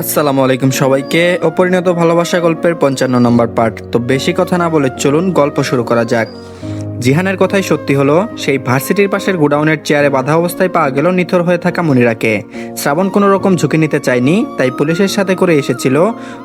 আসসালামু আলাইকুম সবাইকে। অপরিণত ভালোবাসা গল্পের পঞ্চান্ন নম্বর পার্ট। তো বেশি কথা না বলে চলুন গল্প শুরু করা যাক। জিহানের কথাই সত্যি হলো, সেই ভার্সিটির পাশের গোডাউনের চেয়ারে বাধা অবস্থায় পাওয়া গেল নিথর হয়ে থাকা মনিরাকে। শ্রাবণ কোনো রকম ঝুঁকি নিতে চায়নি, তাই পুলিশের সাথে করে এসেছিল,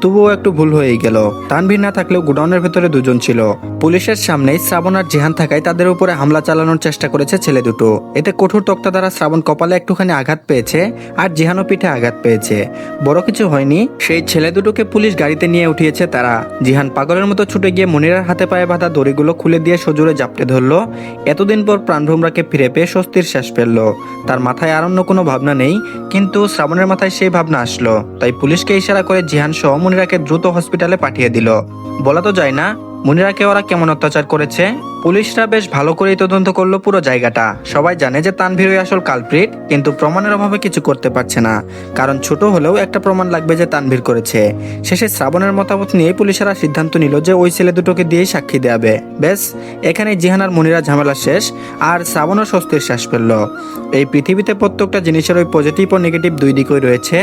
তবুও একটু ভুল হয়েই গেল। তানভীর না থাকলেও গোডাউনের ভেতরে দুজন ছিল। পুলিশের সামনেই শ্রাবণ আর জিহান থাকায় তাদের উপরে হামলা চালানোর চেষ্টা করেছে ছেলে দুটো। এতে কঠোর তক্তা দ্বারা শ্রাবণ কপালে একটুখানি আঘাত পেয়েছে আর জিহানও পিঠে আঘাত পেয়েছে। বড় কিছু হয়নি, সেই ছেলে দুটোকে পুলিশ গাড়িতে নিয়ে উঠিয়েছে তারা। জিহান পাগলের মতো ছুটে গিয়ে মনিরার হাতে পায়ে বাঁধা দড়িগুলো খুলে দিয়ে সজোরে জাপটে ধরলো। এতদিন পর প্রাণভ্রমরাকে ফিরে পেয়ে স্বস্তির শ্বাস ফেলল। তার মাথায় আর অন্য কোনো ভাবনা নেই, কিন্তু শ্রাবণের মাথায় সেই ভাবনা আসলো। তাই পুলিশকে ইশারা করে জিহান সহ মনিরাকে দ্রুত হসপিটালে পাঠিয়ে দিল। বলা তো যায় না, মনিরাকে ওরা কেমন অত্যাচার করেছে? পুলিশরা বেশ ভালো করেই তদন্ত করল পুরো জায়গাটা। সবাই জানে যে তানভীরই আসল কালপ্রিট কিন্তু প্রমাণের অভাবে কিছু করতে পারছে না। কারণ ছোট হলেও একটা প্রমাণ লাগবে যে তানভীর করেছে। শেষে শ্রাবণের মতামত নিয়ে পুলিশেরা সিদ্ধান্ত নিল যে ওই ছেলে দুটোকে দিয়েই সাক্ষী দেয়াবে। বেশ এখানে জিহানার মনিরা ঝামেলা শেষ, আর শ্রাবণও স্বস্তির শ্বাস ফেলল। এই পৃথিবীতে প্রত্যেকটা জিনিসের ওই পজিটিভ ও নেগেটিভ দুই দিকই রয়েছে।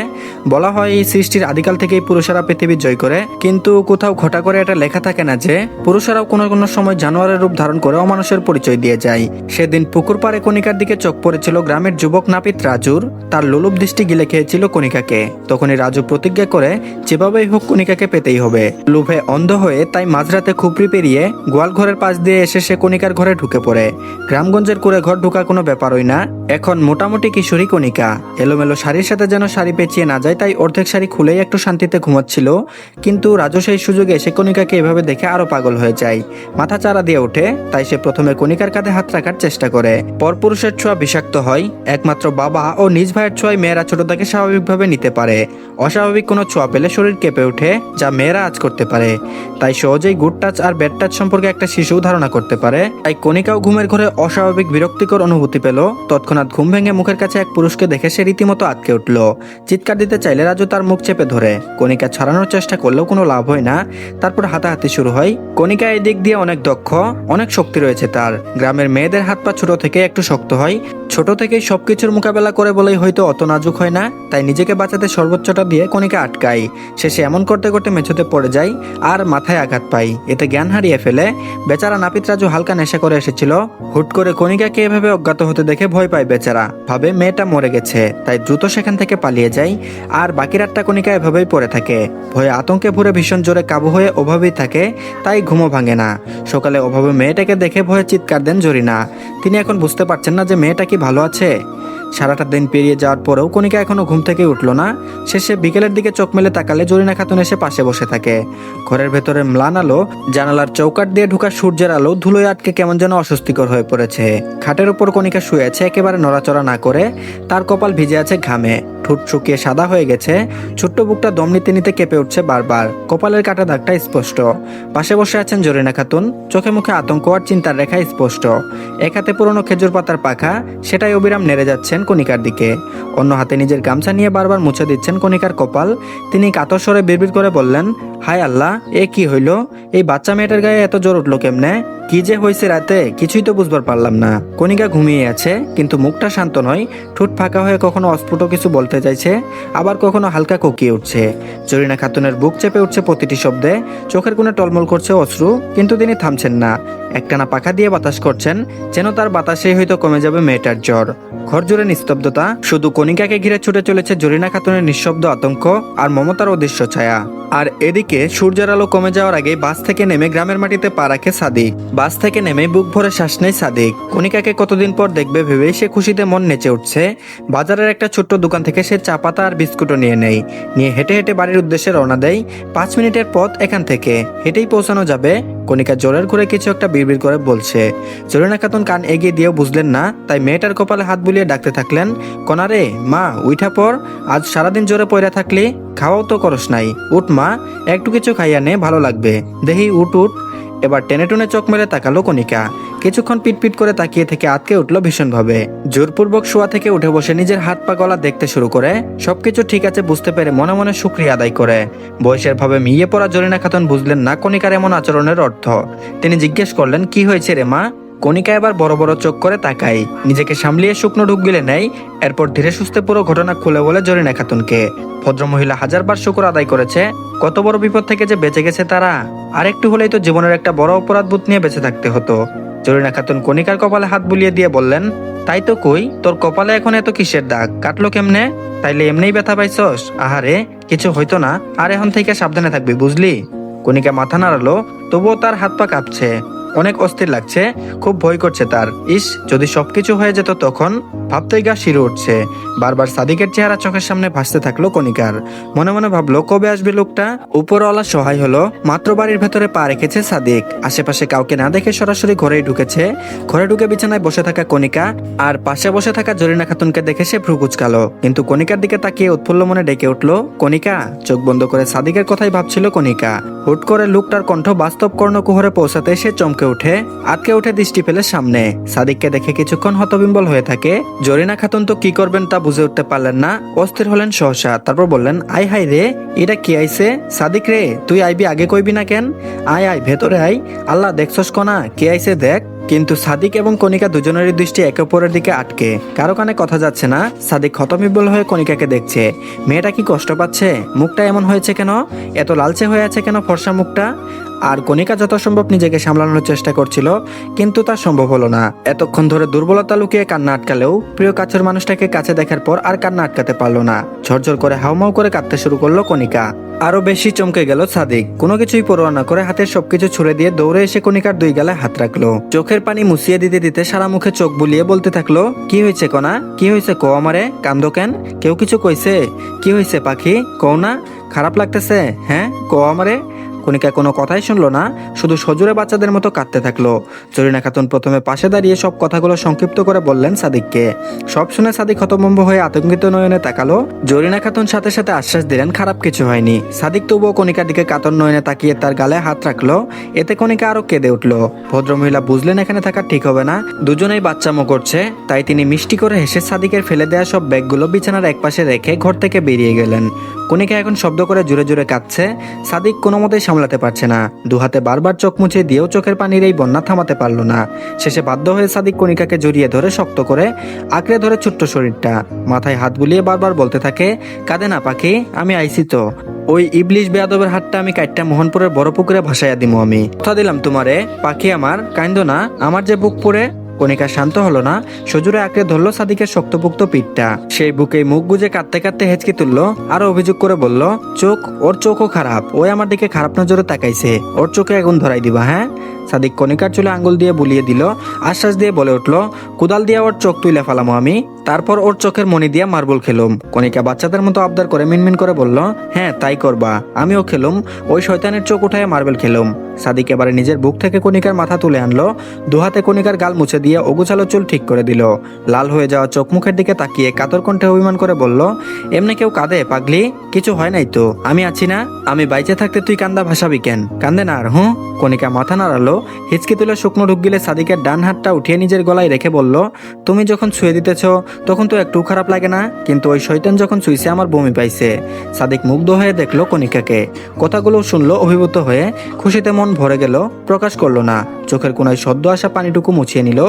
বলা হয় এই সৃষ্টির আদিকাল থেকেই পুরুষেরা পৃথিবী জয় করে, কিন্তু কোথাও ঘটা করে এটা লেখা থাকে না যে, পুরুষেরাও কোনো কোনো সময় জানোয়ারের রূপ ধারণ করে অমানুষের পরিচয় দিয়ে যায়। সেদিন পুকুর পাড়ে কণিকার দিকে চোখ পড়েছিল গ্রামের যুবক নাপিত রাজুর। তার লোলুপ দৃষ্টি গিলে খেয়েছিল কণিকাকে। তখনই রাজু প্রতিজ্ঞা করে, যেভাবেই হোক কণিকাকে পেতেই হবে। লোভে অন্ধ হয়ে তাই মাঝরাতে খুপড়ি পেরিয়ে গোয়াল ঘরের পাশ দিয়ে এসে সে কণিকার ঘরে ঢুকে পড়ে। গ্রামগঞ্জের করে ঘর ঢোকা কোনো ব্যাপারই না। এখন মোটামুটি কিশোরী কণিকা। এলোমেলো শাড়ির সাথে যেন শাড়ি পেঁচিয়ে না যায়, তাই অর্ধেক শাড়ি খুলেই একটু শান্তিতে ঘুমাচ্ছিল। কিন্তু রাজু সেই সুযোগে এসে কণিকাকে এভাবে দেখে আরও পাগল হয়ে যায়। মাথা চারা দিয়ে ওঠে। তাই সে প্রথমে কণিকার কাঁধে হাত রাখার চেষ্টা করে। পরপুরুষের ছোঁয়া বিষাক্ত হয়, একমাত্র বাবা ও নিজ ভাইয়ের ছোঁয়ায় মেয়েরা ছোটটাকে স্বাভাবিকভাবে নিতে পারে। অস্বাভাবিক কোনো ছোঁয়া পেলে শরীর কেঁপে ওঠে, যা মেয়েরা আজ করতে পারে। তাই সহজেই গুড টাচ আর ব্যাড টাচ সম্পর্কে একটা শিশু ধারণা করতে পারে। তাই কণিকাও ঘুমের ঘরে অস্বাভাবিক বিরক্তিকর অনুভূতি পেল। তৎক্ষণাৎ ঘুম ভেঙে মুখের কাছে এক পুরুষকে দেখে সে রীতিমতো আটকে উঠল। চিৎকার দিতে চাইলে রাজু তার মুখ চেপে ধরে। কণিকা ছাড়ানোর চেষ্টা করলেও কোনো লাভ হয় না। তারপর হাতাহাতি শুরু হয়। কণিকা এই দিক দিয়ে অনেক দক্ষ, অনেক শক্তি রয়েছে তার। গ্রামের মেয়েদের হাত পা ছোট থেকে একটু শক্ত হয়। ছোট থেকেই সবকিছুর মোকাবেলা করে বলেই হয়তো অত নাজুক হয় না। তাই নিজেকে বাঁচাতে সর্বোচ্চটা দিয়ে কণিকা আটকায়। শেষে এমন করতে করতে মেঝোতে পড়ে যায় আর মাথায় আঘাত পাই এতে জ্ঞান হারিয়ে ফেলে বেচারা নাপিত রাজু হালকা নেশা করে এসেছিল। হুট করে কণিকাকে এভাবে অজ্ঞাত হতে দেখে ভয় পায় বেচারা। ভাবে মেয়েটা মরে গেছে, তাই দ্রুত সেখান থেকে পালিয়ে যায়। আর বাকি রাতটা কণিকা এভাবেই পড়ে থাকে। ভয়ে আতঙ্কে ভরে ভীষণ জোরে কাবু হয়ে ওভাবেই থাকে, তাই ঘুমো ভাঙে না। সকালে ওভাবে মেয়েটাকে দেখে ভয়ে চিৎকার দেন জরিনা। তিনি এখন বুঝতে পারছেন না যে মেয়েটা কি ভালো আছে। সারাটা দিন পেরিয়ে যাওয়ার পরেও কণিকা এখনও ঘুম থেকে উঠল না। শেষে বিকেলের দিকে চোখ মেলে তাকালে জরিনা খাতুন এসে পাশে বসে থাকে। ঘরের ভেতরে ম্লান আলো, জানালার চৌকাট দিয়ে ঢুকা সূর্যের আলো ধুলোয় আটকে কেমন যেন অস্বস্তিকর হয়ে পড়েছে। খাটের উপর কণিকা শুয়ে আছে, একেবারে নড়াচড়া না করে, তার কপাল ভিজে আছে ঘামে। ঠোঁট শুকিয়ে সাদা হয়ে গেছে, ছোট্ট বুকটা দম নিতে নিতে কেঁপে উঠছে বারবার। কপালের কাটা দাগটা স্পষ্ট। পাশে বসে আছেন জরিনা খাতুন। চোখে মুখে আতঙ্ক আর চিন্তার রেখা স্পষ্ট। এক হাতে পুরনো খেজুর পাতার পাখা, সেটাই অবিরাম নেড়ে যাচ্ছেন কণিকার দিকে। অন্য হাতে নিজের গামছা নিয়ে বারবার মুছে দিচ্ছেন কণিকার কপাল। তিনি কাতর স্বরে বিড়বিড় করে বললেন, হায় আল্লাহ, এ কি হইল? এই বাচ্চা মেয়েটার গায়ে এত জ্বর উঠল কেমনে? কি যে হয়েছে রাতে, কিছুই তো বুঝবার পারলাম না। কণিকা ঘুমিয়ে আছে, কিন্তু মুখটা শান্ত নয়, ঠোঁট ফাঁকা হয়ে কখনো অস্ফুট কিছু বলতে চাইছে, আবার কখনো হালকা কোকিয়ে উঠছে। জরিনা খাতুনের বুক চেপে উঠছে প্রতিটি শব্দে, চোখের কোণে টলমল করছে অশ্রু, কিন্তু তিনি থামছেন না। একটানা পাখা দিয়ে বাতাস করছেন, যেন তার বাতাসেই হয়তো কমে যাবে মেয়েটার জ্বর। ঘর জুড়ে নিস্তব্ধতা, শুধু কণিকাকে ঘিরে ছুটে চলেছে জরিনা খাতুনের নিঃশব্দ আতঙ্ক আর মমতার অদৃশ্য ছায়া। আর এদিকে সূর্যের আলো কমে যাওয়ার আগে বাস থেকে নেমে গ্রামের মাটিতে পা রাখে সাদিক। বাস থেকে নেমে বুক ভরে শ্বাস নেয় সাদিক। কণিকাকে কতদিন পর দেখবে ভেবে সে খুশিতে মন নেচে উঠছে। বাজারের একটা ছোট্ট দোকান থেকে সে চা, পাতা আর বিস্কুটও নিয়ে নেয়। নিয়ে হেঁটে হেঁটে বাড়ির উদ্দেশ্যে রওনা দেয়। পাঁচ মিনিটের পথ এখান থেকে। হেঁটেই পৌঁছানো যাবে। কণিকা জোরের ঘুরে কিছু একটা বিড়বিড় করে বলছে। জরিনা খাতুন কান এগিয়ে দিয়েও বুঝলেন না, তাই মেয়েটার কপালে হাত বুলিয়ে ডাকতে থাকলেন কনারে মা, উইঠা পর আজ সারাদিন জোরে পয়রা থাকলি, খাওয়াও তো করস নাই। উঠ, মা, একটু কিছু খাইয়া নে, ভালো লাগবে। দেহি, উঠ উঠ। এবার টেনে টুনে চোখ মেলে তাকালো কণিকা। কিছুক্ষণ পিটপিট করে তাকিয়ে থেকে আটকে উঠল ভীষণভাবে। জোরপূর্বক শোয়া থেকে উঠে বসে নিজের হাত পা গলা দেখতে শুরু করে, সবকিছু ঠিক আছে বুঝতে পেরে মনে মনে শুক্রিয়া আদায় করে। বয়সের ভাবে মিয়ে পড়া জরিনা খাতুন বুঝলেন না কণিকার এমন আচরণের অর্থ। তিনি জিজ্ঞেস করলেন, কি হয়েছে রে, মা? কণিকা এবার বড় বড় চোখ করে তাকাই নিজেকে সামলিয়ে শুকনো ঢুক গিলে নেয়। এরপর ধীরে সুস্থে পুরো ঘটনা খুলে বলে জরিনা খাতুনকে। ভদ্রমহিলা হাজারবার শুকর আদায় করেছে। কত বড় বিপদ থেকে যে বেঁচে গেছে তারা। আর একটু হলেই তো জীবনের একটা বড় অপরাধ বোধ নিয়ে বেঁচে থাকতে হতো। জরিনা খাতুন কণিকার কপালে হাত বুলিয়ে দিয়ে বললেন, তাই তো কই, তোর কপালে এখন এত কিসের দাগ? কাটলো কেমনে? তাইলে এমনিই ব্যথা পাইছস? আহারে, কিছু হইতো না। আর এখন থেকে সাবধানে থাকবি, বুঝলি? কণিকা মাথা নাড়ালো, তবুও তার হাত পা কাঁপছে। অনেক অস্থির লাগছে খুব ভয় করছে তার। ইস যদি সবকিছু হয়ে যেত তখন ভাবতেই গা শিরে উঠছে। বারবার সাদিকের চেহারা চোখের সামনে ভাসতে থাকল কণিকার। মনে মনে ভাবলো, কবে আসবে লোকটা? উপরওয়ালা সহায় হলো, মাত্র বাড়ির ভেতরে পা রেখেছে সাদিক। আশেপাশে কাউকে না দেখে সরাসরি ঘরেই ঢুকেছে। ঘরে ঢুকে বিছানায় বসে থাকা কণিকা আর পাশে বসে থাকা জরিনা খাতুনকে দেখে সে ভ্রু কুচকালো। কিন্তু কণিকার দিকে তাকিয়ে উৎফুল্ল মনে ডেকে উঠল, কণিকা! চোখ বন্ধ করে সাদিকের কথাই ভাবছিল কণিকা। হুট করে লোকটার কণ্ঠ বাস্তব কর্ণকুহরে পৌঁছাতে সে চমকে উঠে, আটকে উঠে দৃষ্টি ফেলে সামনে। সাদিককে দেখে কিছুক্ষণ হতবিম্বল হয়ে থাকে জরিনা খাতুন তো কি করবেন তা বুঝে উঠতে পারলেন না। অস্থির হলেন সহসা, তারপর বললেন আই হাই রে, এটা কি আইছে? সাদিক রে, তুই আইবি আগে কইবি না কেন? আয় আয়, ভেতরে আয়। আল্লাহ দেখছস কনা, কে আইছে দেখ। কিন্তু সাদিক এবং কণিকা দুজনেরই দৃষ্টি একে অপরের দিকে আটকে। কারও কানে কথা যাচ্ছে না, সাদিক হতবিব্বল হয়ে কণিকাকে দেখছে। মেয়েটা কি কষ্ট পাচ্ছে? মুখটা এমন হয়েছে কেন? এত লালচে হয়ে আছে কেন ফর্সা মুখটা? আর কণিকা যত সম্ভব নিজেকে সামলানোর চেষ্টা করছিল, কিন্তু তা সম্ভব হলো না। এতক্ষণ ধরে দুর্বলতা লুকিয়ে কান্না আটকালেও প্রিয় কাছের মানুষটাকে কাছে দেখার পর আর কান্না আটকাতে পারল না। ঝরঝর করে হাউমাউ করে কাঁদতে শুরু করল কণিকা। আরও বেশি চমকে গেল সাদিক। কোনো কিছুই পরোয়া না করে হাতের সবকিছু ছুড়ে দিয়ে দৌড়ে এসে কণিকার দুই গালে হাত রাখল। চোখের পানি মুছিয়ে দিতে দিতে সারা মুখে চোখ বুলিয়ে বলতে থাকল, কি হয়েছে কনা কি হয়েছে কো আমারে? কান্দ কেন? কেউ কিছু কইছে? কি হয়েছে পাখি? কও না? খারাপ লাগতেছে? হ্যাঁ? কো আমারে? কণিকা কোনো কথাই শুনলো না, শুধু সজুরে বাচ্চাদের মতো কাঁদতে থাকল। জরিনা খাতুন প্রথমে পাশে দাঁড়িয়ে সব কথাগুলো সংক্ষিপ্ত করে বললেন সাদিককে। সব শুনে সাদিক হতভম্ব হয়ে আতঙ্কিত নয়নে তাকালো। জরিনা খাতুন সাথে সাথে আশ্বাস দিলেন, খারাপ কিছু হয়নি। সাদিক তবুও কণিকার দিকে কাতর নয়নে তাকিয়ে তার গালে হাত রাখল। এতে কণিকা আরও কেঁদে উঠল। ভদ্রমহিলা বুঝলেন এখানে থাকা ঠিক হবে না? দুজনেই বাচ্চামো করছে। তাই তিনি মিষ্টি করে হেসে সাদিকের ফেলে দেওয়া সব ব্যাগগুলো বিছানার একপাশে রেখে ঘর থেকে বেরিয়ে গেলেন। কণিকা এখন শব্দ করে জোরে জোরে কাঁদছে। সাদিক কোনো মতেই সামলাতে পারছে না। দুহাতে বারবার চোখ মুছে দিয়েও চোখের পানির এই বন্যা থামাতে পারল না। শেষে বাধ্য হয়ে সাদিক কণিকাকে জড়িয়ে ধরে শক্ত করে আঁকড়ে ধরে ছোট্ট শরীরটা। মাথায় হাত বুলিয়ে বারবার বলতে থাকে, কাঁদে না, পাখি, আমি আইছি তো। ওই ইবলিশ বেয়াদবের হাতটা আমি কাইটটা মোহনপুরের বড় পুকুরে ভাসাইয়া দিমু আমি। কথা দিলাম তোমারে, পাখি আমার, কাইন্দ না, আমার যে বুক পড়ে কণিকা শান্ত হলো না। সজুরে আঁকড়ে ধরলো সাদিকের শক্তপুক্ত পিঠটা। সেই বুকে মুখ গুজে কাঁদতে কাঁদতে হেঁচকি তুললো, আরও অভিযোগ করে বলল, চোখ, ওর চোখও খারাপ। ওই আমার দিকে খারাপ নজরে তাকাইছে। ওর চোখে আগুন ধরাই দিবা হ্যাঁ? সাদিক কণিকার চুলে আঙ্গুল দিয়ে বুলিয়ে দিল, আশ্বাস দিয়ে বলে উঠল, কুদাল দিয়ে ওর চোখ তুলে ফেলামো আমি। তারপর ওর চোখের মনি দিয়ে মার্বল খেলুম। কণিকা বাচ্চাদের মতো আবদার করে মিনমিন করে বলল হ্যাঁ তাই করবা, আমিও খেলুম। ওই শয়তানের চোখ উঠায় মার্বেল খেলুম। সাদিক এবারে নিজের বুক থেকে কণিকার মাথা তুলে আনলো, দুহাতে কণিকার গাল মুছে দিয়ে ওগুছালো চুল ঠিক করে দিল। লাল হয়ে যাওয়া চোখ মুখের দিকে তাকিয়ে কাতর কণ্ঠে অভিমান করে বলল, এমনি কেউ কাঁদে, পাগলি? কিছু হয় নাই তো? আমি আছি না? আমি বাইচে থাকতে তুই কান্দা ভাসাবি কেন? কান্দে না আর, হুঁ? কণিকা মাথা নাড়ালো হিচকি তুলে শুকনো ঢুক গেলে সাদিকের ডান হাতটা উঠিয়ে নিজের গলায় রেখে বলল, তুমি যখন ছুঁয়ে দিতেছ, তখন তো একটু খারাপ লাগে না, কিন্তু ওই শৈতান যখন ছুঁইছে, আমার বমি পাইছে। সাদিক মুগ্ধ হয়ে দেখল কণিকাকে। কথাগুলো শুনলো অভিভূত হয়ে, খুশিতে মন ভরে গেল, প্রকাশ করল না। চোখের কোনায় সদ্য আসা পানিটুকু মুছিয়ে নিল।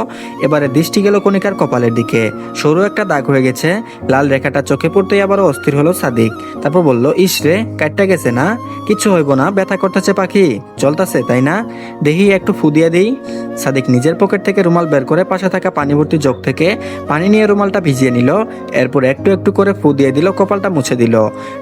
এবারে দৃষ্টি গেল কণিকার কপালের দিকে। সরু একটা দাগ হয়ে গেছে। লাল রেখাটা চোখে পড়তেই আবারও অস্থির হলো সাদিক। তারপর বলল, ইস রে কাটটা গেছে না? কিচ্ছু হইব না, ব্যথা করতেছে পাখি। চলতেছে, তাই না? দেখি একটু ফু দিয়ে দিই। সাদিক নিজের পকেট থেকে রুমাল বের করে পাশে থাকা পানি ভর্তি জগ থেকে পানি নিয়ে রুমালটা ভিজিয়ে নিল। এরপর একটু একটু করে ফু দিয়ে দিল, কপালটা মুছে দিল।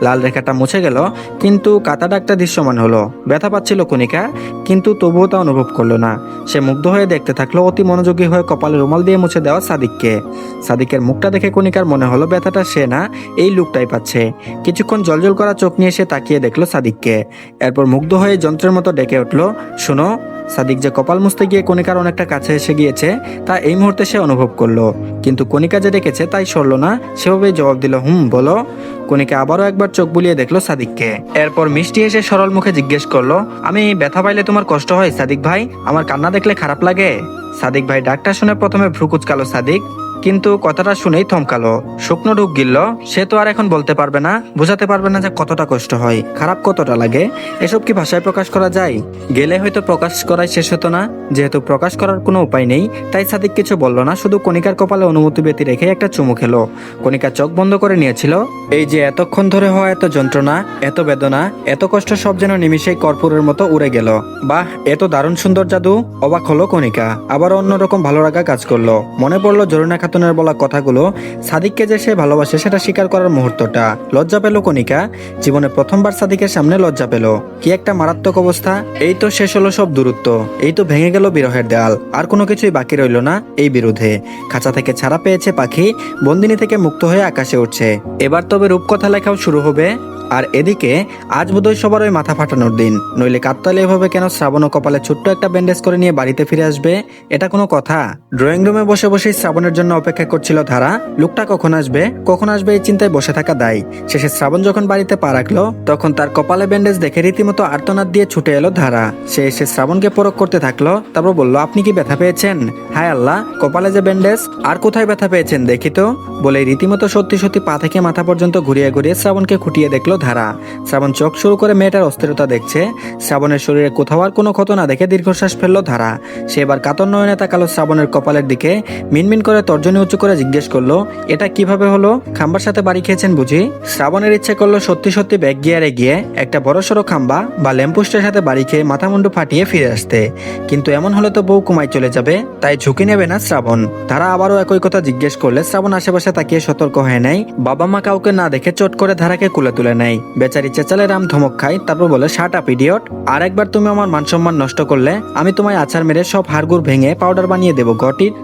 লাল রেখাটা মুছে গেল, কিন্তু কাতা ডাকটা দৃশ্যমান হলো। ব্যথা পাচ্ছিল কণিকা, কিন্তু তবুও তা অনুভব করল না। সে মুগ্ধ হয়ে দেখতে থাকল অতি মনোযোগী হয়ে কপালে রুমাল দিয়ে মুছে দেওয়া সাদিককে। সাদিকের মুখটা দেখে কণিকার মনে হলো, ব্যথাটা সে না, এই লুকটাই পাচ্ছে। কিছুক্ষণ জলজল করা চোখ নিয়ে সে তাকিয়ে দেখল সাদিককে। এরপর মুগ্ধ হয়ে যন্ত্রের মতো ডেকে উঠল, শোনো সাদিক যে কপাল মুছতে গিয়ে কণিকার অনেকটা কাছে এসে গিয়েছে, তা এই মুহূর্তে সে অনুভব করল। কিন্তু কণিকা যে ডেকেছে তাই সরল না, সেভাবেই জবাব দিল, হুম, বলো। কণিকা আবারও একবার চোখ বুলিয়ে দেখল সাদিককে। এরপর মিষ্টি এসে সরল মুখে জিজ্ঞেস করল, আমি ব্যথা পাইলে তোমার কষ্ট হয় সাদিক ভাই? আমার কান্না দেখলে খারাপ লাগে? সাদিক ভাই ডাকটা শুনে প্রথমে ভ্রু কুচকালো সাদিক। কিন্তু কথাটা শুনেই থমকালো। শুকনো ঢুক গিলল। সে তো আর এখন বলতে পারবে না, বোঝাতে পারবে না যে কতটা কষ্ট হয়, খারাপ কতটা লাগে। এসব কি ভাষায় প্রকাশ করা যায়? গেলে হয়তো প্রকাশ করাই শেষ হতো না। যেহেতু প্রকাশ করার কোনো উপায় নেই, তাই সাদিক কিছু বলল না, শুধু কণিকার কপালে অনুমতি ব্যতি রেখে একটা চুমু খেলো। কণিকা চোখ বন্ধ করে নিয়েছিল। এই যে এতক্ষণ ধরে হওয়া এত যন্ত্রণা, এত বেদনা, এত কষ্ট সব যেন নিমিশেই কর্পূরের মতো উড়ে গেল। বাহ এত দারুণ সুন্দর জাদু। অবাক হলো কণিকা। আবার অন্যরকম ভালো লাগা কাজ করল। মনে পড়ল জরিনা খাতুনের বলা কথাগুলো সাদিককে যে সে ভালোবাসে সেটা স্বীকার করার মুহূর্তটা। লজ্জা পেল কণিকা? জীবনে প্রথমবার সাদিকের সামনে লজ্জা পেল। কি একটা মারাত্মক অবস্থা? এই তো শেষ হলো সব দূরত্ব। এই তো ভেঙে গেল বিরহের দেয়াল। আর কোনো কিছুই বাকি রইল না এই বিরুদ্ধে। খাঁচা থেকে ছাড়া পেয়েছে পাখি, বন্দিনী থেকে মুক্ত হয়ে আকাশে উঠছে। এবার তবে রূপকথা লেখাও শুরু হবে। আর এদিকে, আজ বোধহয় সবার ওই মাথা ফাটানোর দিন। নইলে কাকতালে এভাবে কেন শ্রাবণ ও কপালে ছোট্ট একটা ব্যান্ডেজ করে নিয়ে বাড়িতে ফিরে আসবে? এটা কোনো কথা? ড্রয়িং রুমে বসে বসেই শ্রাবণের জন্য অপেক্ষা করছিল ধারা। লোকটা কখন আসবে? কখন আসবে এই চিন্তায় বসে থাকা দায়। শেষে শ্রাবণ যখন বাড়িতে পা রাখল, তখন তার কপালে ব্যান্ডেজ দেখে রীতিমতো আর্তনাদ দিয়ে ছুটে এলো ধারা। সে এসে শ্রাবণকে পরক করতে থাকল, তারপর বলল, আপনি কি ব্যথা পেয়েছেন? হায় আল্লাহ, কপালে যে ব্যান্ডেজ, আর কোথায় ব্যথা পেয়েছেন দেখি তো? বলে রীতিমতো সত্যি সত্যি পা থেকে মাথা পর্যন্ত ঘুরিয়ে ঘুরিয়ে শ্রাবণকে খুঁটিয়ে দেখল ধারা। শ্রাবণ চোখ শুরু করে মেয়েটার অস্থিরতা দেখছে। শ্রাবণের শরীরে কোথাও আর কোনো ক্ষত না দেখে দীর্ঘশ্বাস ফেলল ধারা। সে এবার কাতর নয়নে তাকালো শ্রাবণের কপালের দিকে। মিনমিন করে তর্জনী উঁচু করে জিজ্ঞেস করল, এটা কীভাবে হলো? খাম্বার সাথে বাড়ি খেয়েছেন বুঝি? শ্রাবণের ইচ্ছে করল সত্যি সত্যি ব্যাগ গিয়ারে গিয়ে একটা বড় সড়ো খাম্বা বা ল্যাম্পোস্টের সাথে বাড়ি খেয়ে মাথা মুন্ডু ফাটিয়ে ফিরে আসতে। কিন্তু এমন হলে তো বউ কুমাই চলে যাবে, তাই ঝুঁকি নেবে না শ্রাবণ। তারা আবারও একই কথা জিজ্ঞেস করলে শ্রাবণ আশেপাশে তাকিয়ে সতর্ক হয়ে নেয় বাবা মা কাউকে না দেখে চট করে ধারাকে কুলে তুলে নেয়। বেচারি চেঁচালে রাম ধমক খায়, তারপর বলে শার্ট আপ, ইডিয়ট। আর একবার তুমি আমার মান সম্মান নষ্ট করলে, আমি তোমায় আছাড় মেরে সব হাড়গুড় ভেঙে পাউডার বানিয়ে দেবো, গট ইট।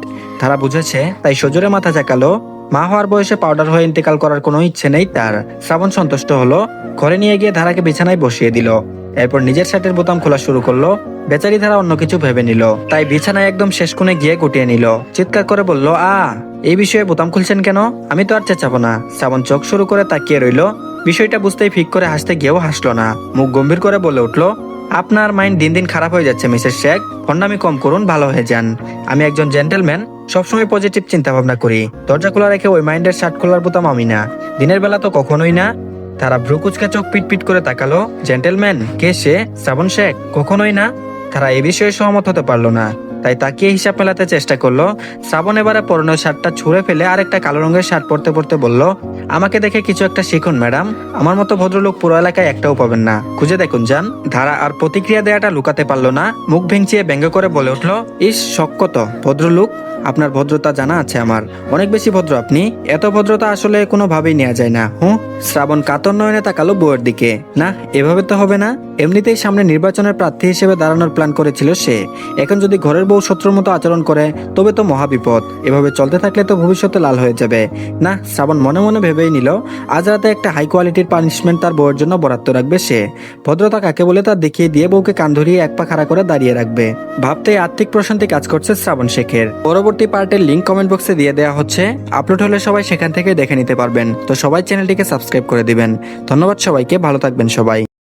তারা বুঝেছে, তাই সজোরে মাথা চাকালো মা হওয়ার বয়সে পাউডার হয়ে ইন্তেকাল করার কোনো ইচ্ছে নেই তার। শ্রাবণ সন্তুষ্ট হলো, ঘরে নিয়ে গিয়ে ধারাকে বিছানায় বসিয়ে দিল। এরপর নিজের শার্টের বোতাম খোলা শুরু করল। বেচারি ধারা অন্য কিছু ভেবে নিল। তাই বিছানায় একদম শেষ কোণে গিয়ে গুটিয়ে নিল। চিৎকার করে বলল, আ, এই বিষয়ে বোতাম খুলছেন কেন? আমি তো আর চেঁচাবো না। শ্রাবণ চোখ শুরু করে তাকিয়ে রইল। বিষয়টা বুঝতেই ফিক করে হাসতে গিয়েও হাসলো না। মুখ গম্ভীর করে বলে উঠল, আপনার মাইন্ড দিন দিন খারাপ হয়ে যাচ্ছে, মিসেস শেখ। ফন্ডামি কম করুন, ভালো হয়ে যান। আমি একজন জেন্টেলম্যান, সবসময় পজিটিভ চিন্তা ভাবনা করি। দরজা খোলা রেখে ওই মাইন্ডের শার্ট খোলার বোতাম আমি না। দিনের বেলা তো কখনোই না। তারা ভ্রুকুচকে চোখ পিট পিট করে তাকালো। জেন্টেলম্যান, কে সে? শ্রাবণ শেখ? কখনোই না? তারা এ বিষয়ে সহমত হতে পারল না। তাই তাকিয়ে হিসাব মেলাতে চেষ্টা করল। শ্রাবণ এবারে পরনের শার্টটা ছুঁড়ে ফেলে আরেকটা কালো রঙের শার্ট পরতে পরতে বলল আমাকে দেখে কিছু একটা শিখুন, ম্যাডাম। আমার মতো ভদ্রলোক পুরো এলাকায় একটাও পাবেন না। খুঁজে দেখুন, যান। ধারা আর প্রতিক্রিয়া দেয়াটা লুকাতে পারল না। মুখ ভেঙচিয়ে ব্যঙ্গ করে বলে উঠল, ইস শক্কত ভদ্রলোক, আপনার ভদ্রতা জানা আছে আমার। অনেক বেশি ভদ্র আপনি। এত ভদ্রতা আসলে কোনোভাবেই নেওয়া যায় না, হুঁ? শ্রাবণ কাতর নয়নে তাকালো বউয়ের দিকে। না, এভাবে তো হবে না। এমনিতেই সামনে নির্বাচনের প্রার্থী হিসেবে দাঁড়ানোর প্ল্যান করেছিল সে। এখন যদি ঘরের বউ শত্রুর মতো আচরণ করে, তবে তো মহাবিপদ এভাবে চলতে থাকলে তো ভবিষ্যতে লাল হয়ে যাবে। না, শ্রাবণ মনে মনে ভেবেই নিল, আজ রাতে একটা হাই কোয়ালিটির পানিশমেন্ট তার বউয়ের জন্য বরাদ্দ রাখবে সে। ভদ্রতা কাকে বলে তা দেখিয়ে দিয়ে বউকে কান ধরিয়ে এক পা খাড়া করে দাঁড়িয়ে রাখবে। ভাবতে আর্থিক প্রশান্তি কাজ করছে শ্রাবণ শেখের। পরবর্তী পার্টের লিঙ্ক কমেন্ট বক্সে দিয়ে দেওয়া হচ্ছে। আপলোড হলে সবাই সেখান থেকে দেখে নিতে পারবেন। তো সবাই চ্যানেলটিকে সাবস্ক্রাইব করে দিবেন। ধন্যবাদ সবাইকে, ভালো থাকবেন সবাই।